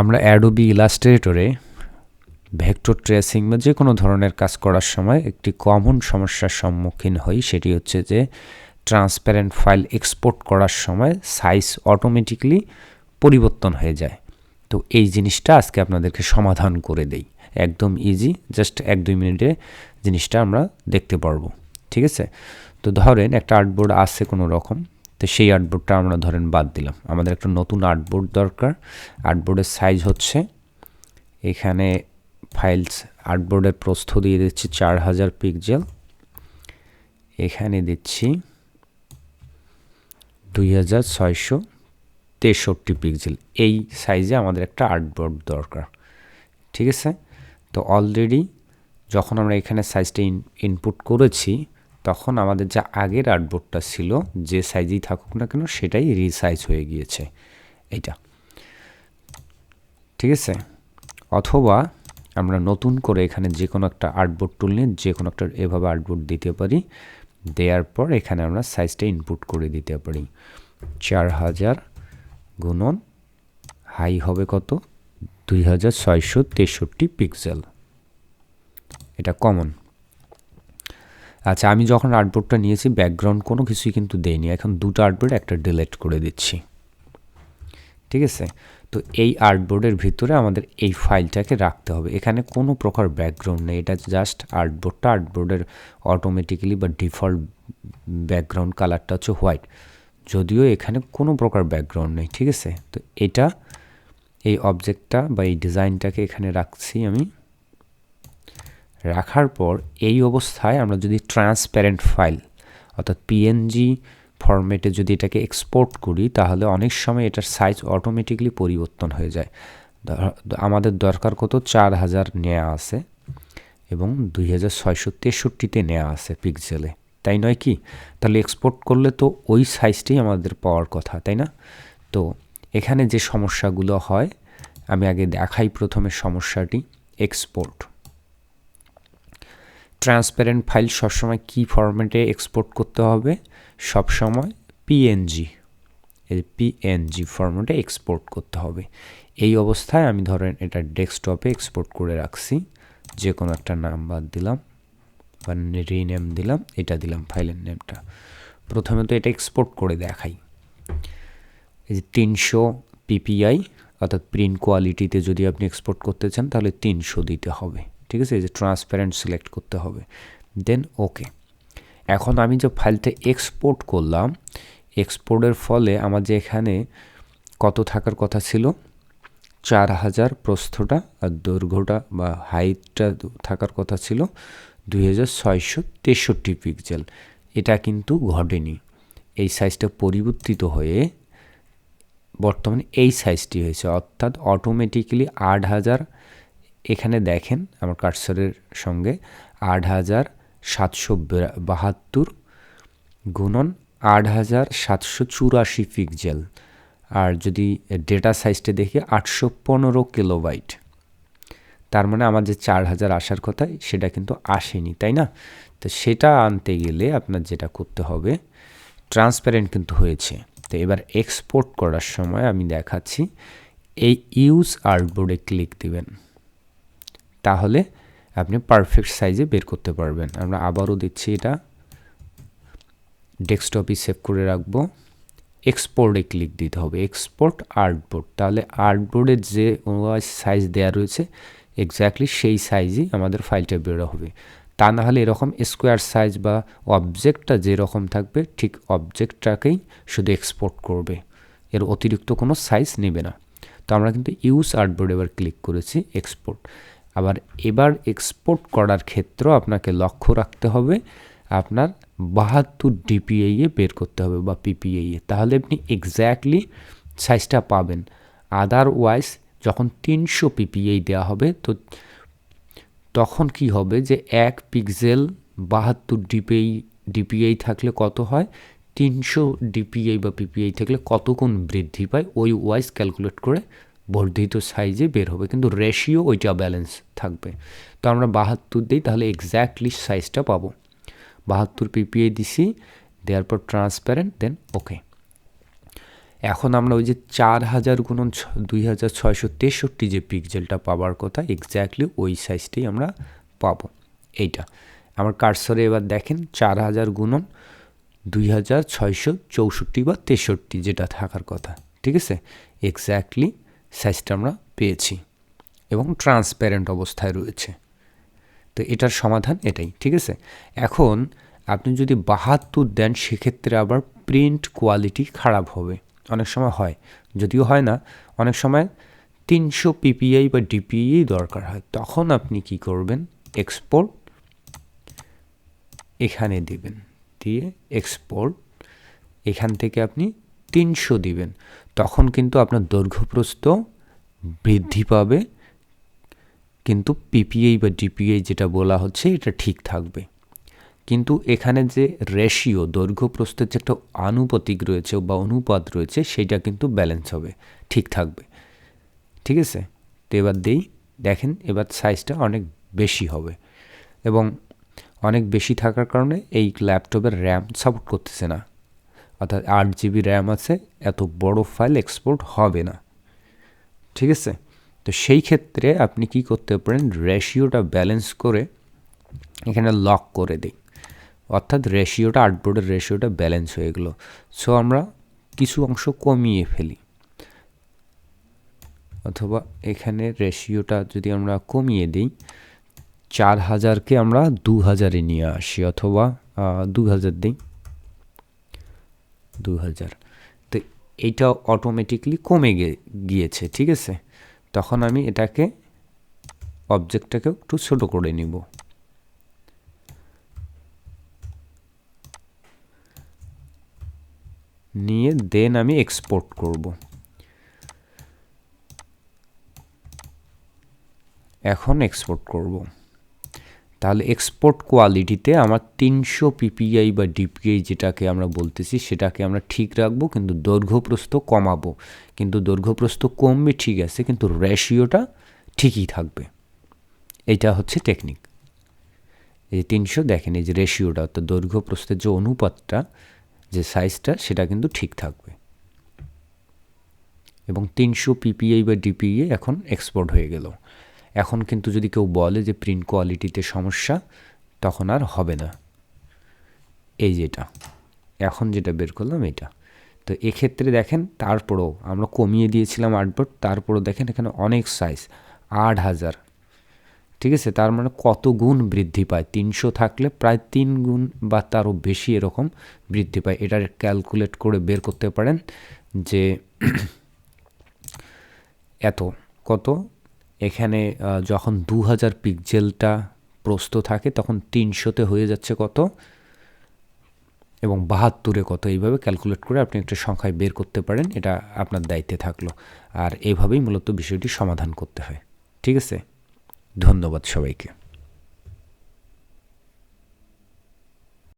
আমরা Adobe ইলাস্ট্রেটরে vector tracing বা যে কোনো ধরনের কাজ করার সময় একটি কমন সমস্যার সম্মুখীন হই, সেটি হচ্ছে যে ট্রান্সপ্যারেন্ট ফাইল এক্সপোর্ট করার সময় সাইজ অটোমেটিকলি পরিবর্তন হয়ে যায়। তো এই জিনিসটা আজকে আপনাদেরকে সমাধান করে দেই। একদম ইজি জাস্ট এক দুই মিনিটে জিনিসটা আমরা দেখতে পারব। ঠিক আছে? তো ধরেন একটা আর্টবোর্ড আছে কোনো রকম। তো সেই আর্টবোর্ডটা আমরা ধরেন বাদ দিলাম। আমাদের একটা নতুন আর্টবোর্ড দরকার। আর্টবোর্ডের সাইজ হচ্ছে, এখানে ফাইলস আর্টবোর্ডের প্রস্থ দিয়ে দিচ্ছি চার হাজার পিকজেল এখানে দিচ্ছি দুই হাজার ছয়শো তেষট্টি পিক্সেল এই সাইজে আমাদের একটা আর্টবোর্ড দরকার। ঠিক আছে? তো অলরেডি যখন আমরা এখানে সাইজটা ইনপুট করেছি তখন আমাদের যা আগের আর্টবোর্ডটা ছিল, যে সাইজেই থাকুক না কেন, সেটাই রিসাইজ হয়ে গিয়েছে। এইটা। ঠিক আছে? অথবা আমরা নতুন করে এখানে যে কোনো একটা আর্টবোর্ড টুল নিয়ে যে কোনো একটা এভাবে আর্টবোর্ড দিতে পারি। দেওয়ার পর এখানে আমরা সাইজটা ইনপুট করে দিতে পারি। চার হাজার গুণন হাই হবে কত? দুই হাজার ছয়শো তেষট্টি পিক্সেল এটা কমন আচ্ছা আমি যখন আর্টবোর্ডটা নিয়েছি ব্যাকগ্রাউন্ড কোনো কিছুই কিন্তু দেয়নি। এখন দুটো আর্টবোর্ড একটা ডিলেট করে দিচ্ছি। ঠিক আছে? তো এই আর্টবোর্ডের ভিতরে আমাদের এই ফাইলটাকে রাখতে হবে। এখানে কোনো প্রকার ব্যাকগ্রাউন্ড নেই। এটা জাস্ট আর্টবোর্ডটা আর্টবোর্ডের অটোমেটিক্যালি বা ডিফল্ট ব্যাকগ্রাউন্ড কালারটা হচ্ছে হোয়াইট যদিও এখানে কোনো প্রকার ব্যাকগ্রাউন্ড নেই। ঠিক আছে? তো এটা, এই অবজেক্টটা বা এই ডিজাইনটাকে এখানে রাখছি আমি। রাখার পর এই অবস্থায় আমরা যদি ট্রান্সপ্যারেন্ট ফাইল অর্থাৎ পিএনজি ফরম্যাটে যদি এটাকে এক্সপোর্ট করি, তাহলে অনেক সময় এটার সাইজ অটোমেটিকলি পরিবর্তন হয়ে যায়। আমাদের দরকার কত? চার হাজার নেওয়া আছে এবং দুই হাজার ছয়শো তেষট্টিতে নেওয়া আছে পিক্সেলে তাই নয় কি? তাহলে এক্সপোর্ট করলে তো ওই সাইজটাই আমাদের পাওয়ার কথা, তাই না? তো এখানে যে সমস্যাগুলো হয়, আমি আগে দেখাই প্রথমে সমস্যাটি এক্সপোর্ট ট্রান্সপারেন্ট ফাইল সবসময় কি ফরম্যাটে এক্সপোর্ট করতে হবে? সবসময় পিএনজি এই পিএনজি ফরম্যাটে এক্সপোর্ট করতে হবে। এই অবস্থায় আমি ধরেন এটা ডেস্কটপে এক্সপোর্ট করে রাখছি। যে কোনো একটা নাম্বার দিলাম বা রিনেম দিলাম, এটা দিলাম ফাইলের নেমটা প্রথমে তো এটা এক্সপোর্ট করে দেখাই। এই যে তিনশো পিপিআই অর্থাৎ প্রিন্ট কোয়ালিটিতে যদি আপনি এক্সপোর্ট করতে চান, তাহলে তিনশো দিতে হবে। ঠিক আছে? এই যে ট্রান্সপারেন্ট সিলেক্ট করতে হবে। দেন ওকে এখন আমি যে ফাইলটা এক্সপোর্ট করলাম এক্সপোর্টের ফলে আমার যে এখানে কত থাকার কথা ছিল? চার হাজার প্রস্থটা আর দৈর্ঘ্যটা বা হাইটটা থাকার কথা ছিল দুই হাজার ছয়শো তেষট্টি পিক্সেল এটা কিন্তু ঘটেনি। এই সাইজটা পরিবর্তিত হয়ে বর্তমানে এই সাইজটি হয়েছে। অর্থাৎ অটোমেটিক্যালি আট হাজার এখানে দেখেন আমার কার্সারের সঙ্গে আট হাজার সাতশো বাহাত্তর গুণন আট হাজার সাতশো চুরাশি পিক্সেল। আর যদি ডেটা সাইজটা দেখি, আটশো পনেরো কিলোবাইট। তার মানে আমার যে চার হাজার আসার কথা সেটা কিন্তু আসেনি, তাই না? তো সেটা আনতে গেলে আপনার যেটা করতে হবে, ট্রান্সপারেন্ট কিন্তু হয়েছে। তো এবার এক্সপোর্ট করার সময় আমি দেখাচ্ছি, এই ইউজ আর্টবোর্ডে ক্লিক দিবেন। তাহলে আপনি পারফেক্ট সাইজে বের করতে পারবেন। আমরা আবারও দিচ্ছি এটা। ডেস্কটপই সেভ করে রাখব। এক্সপোর্টে ক্লিক দিতে হবে। এক্সপোর্ট আর্টবোর্ড তাহলে আর্টবোর্ডের যে সাইজ দেওয়া রয়েছে এক্স্যাক্টলি সেই সাইজই আমাদের ফাইলটা বেরো হবে। তা না হলে এরকম স্কোয়ার সাইজ বা অবজেক্টটা যেরকম থাকবে, ঠিক অবজেক্টটাকেই শুধু এক্সপোর্ট করবে। এর অতিরিক্ত কোনো সাইজ নেবে না। তো আমরা কিন্তু ইউজ আর্টবোর্ড এবার ক্লিক করেছি এক্সপোর্ট আবার এবার এক্সপোর্ট করার ক্ষেত্রেও আপনাকে লক্ষ্য রাখতে হবে, আপনার বাহাত্তর ডিপিআই এ বের করতে হবে বা পিপিআই এ। তাহলে আপনি এক্স্যাক্টলি সাইজটা পাবেন। আদারওয়াইজ যখন তিনশো পিপিআই দেওয়া হবে, তো তখন কি হবে যে এক পিক্সেল বাহাত্তর ডিপিআই ডিপিআই থাকলে কত হয়? তিনশো ডিপিআই বা পিপিআই থাকলে কত কোন বৃদ্ধি পায়? ওই ওয়াইজ ক্যালকুলেট করে বর্ধিত সাইজে বের হবে, কিন্তু রেশিও ওইটা ব্যালেন্স থাকবে। তো আমরা বাহাত্তর দিই, তাহলে এক্স্যাক্টলি সাইজটা পাবো। বাহাত্তর পিপিআই দিছি, দেওয়ার পর ট্রান্সপারেন্ট দেন ওকে এখন আমরা ওই যে চার হাজার গুণন দুই হাজার ছয়শো তেষট্টি যে পিকজেলটা পাবার কথা এক্স্যাক্টলি ওই সাইজটাই আমরা পাবো, এইটা। আমার কারসরে এবার দেখেন, চার হাজার গুণন দুই হাজার ছয়শো চৌষট্টি বা তেষট্টি যেটা থাকার কথা, ঠিক আছে? এক্স্যাক্টলি সাইজটা আমরা পেয়েছি এবং ট্রান্সপ্যারেন্ট অবস্থায় রয়েছে। তো এটার সমাধান এটাই, ঠিক আছে? এখন আপনি যদি বাহাত্তর দেন, সেক্ষেত্রে আবার প্রিন্ট কোয়ালিটি খারাপ হবে। অনেক সময় হয়, যদিও হয় না, অনেক সময় তিনশো পিপিআই বা ডিপিআই দরকার হয়। তখন আপনি কি করবেন? এক্সপোর্ট এখানে দিবেন। দিয়ে এক্সপোর্ট এখান থেকে আপনি তিনশো দিবেন, তখন কিন্তু আপনার দৈর্ঘ্যপ্রস্থ বৃদ্ধি পাবে, কিন্তু পিপিআই বা ডিপিআই যেটা বলা হচ্ছে এটা ঠিক থাকবে। কিন্তু এখানে যে রেশিও দৈর্ঘ্য প্রস্থের যে একটা আনুপাতিক রয়েছে বা অনুপাত রয়েছে, সেটা কিন্তু ব্যালেন্স হবে, ঠিক থাকবে। ঠিক আছে? তো এবার দেই, দেখেন এবার সাইজটা অনেক বেশি হবে এবং অনেক বেশি থাকার কারণে এই ল্যাপটপের র্যাম সাপোর্ট করতেছে না। অর্থাৎ আট জিবি র্যাম আছে, এত বড় ফাইল এক্সপোর্ট হবে না। ঠিক আছে? তো সেই ক্ষেত্রে আপনি কি করতে পারেন? রেশিওটা ব্যালেন্স করে এখানে লক করে দিই অর্থাৎ রেশিওটা আর্টবোর্ডের রেশিওটা ব্যালেন্স হয়ে গেলো। সো আমরা কিছু অংশ কমিয়ে ফেলি। অথবা এখানে রেশিওটা যদি আমরা কমিয়ে দিই, চার হাজারকে আমরা দু হাজারে নিয়ে আসি, অথবা দু হাজার দিই। দু হাজার। তো এইটা অটোমেটিকলি কমে গিয়েছে, ঠিক আছে? তখন আমি এটাকে অবজেক্টটাকে একটু ছোটো করে নিব। নিয়ে দেন আমি এক্সপোর্ট করব। এখন এক্সপোর্ট করব। তাহলে এক্সপোর্ট কোয়ালিটিতে আমার তিনশো পিপিআই বা ডিপিআই যেটাকে আমরা বলতেছি, সেটাকে আমরা ঠিক রাখব, কিন্তু দৈর্ঘ্যপ্রস্ত কমাবো। কিন্তু দৈর্ঘ্যপ্রস্থ কমবে ঠিক আছে, কিন্তু রেশিওটা ঠিকই থাকবে। এটা হচ্ছে টেকনিক এই তিনশো, দেখেন এই যে রেশিওটা অর্থাৎ দৈর্ঘ্যপ্রস্থের যে অনুপাতটা, যে সাইজটা সেটা কিন্তু ঠিক থাকবে। এবং তিনশো পিপিআই বা ডিপিআই এখন এক্সপোর্ট হয়ে গেল। এখন কিন্তু যদি কেউ বলে যে প্রিন্ট কোয়ালিটিতে সমস্যা, তখন আর হবে না। এই যেটা এখন যেটা বের করলাম এটা। তো এক্ষেত্রে দেখেন, তারপরেও আমরা কমিয়ে দিয়েছিলাম আর্টবোর্ড তারপরেও দেখেন এখানে অনেক সাইজ আট হাজার। ঠিক আছে? তার মানে কত গুণ বৃদ্ধি পায়? তিনশো থাকলে প্রায় তিন গুণ বা তারও বেশি এরকম বৃদ্ধি পায়। এটা ক্যালকুলেট করে বের করতে পারেন যে এত, কত? এখানে যখন দু হাজার পিকজেলটা প্রস্ত থাকে, তখন তিনশোতে হয়ে যাচ্ছে কত? এবং বাহাত্তরে কত? এইভাবে ক্যালকুলেট করে আপনি একটা সংখ্যায় বের করতে পারেন, এটা আপনার দায়িত্বে থাকল। আর এভাবেই মূলত বিষয়টি সমাধান করতে হয়। ঠিক আছে? ধন্যবাদ সবাইকে।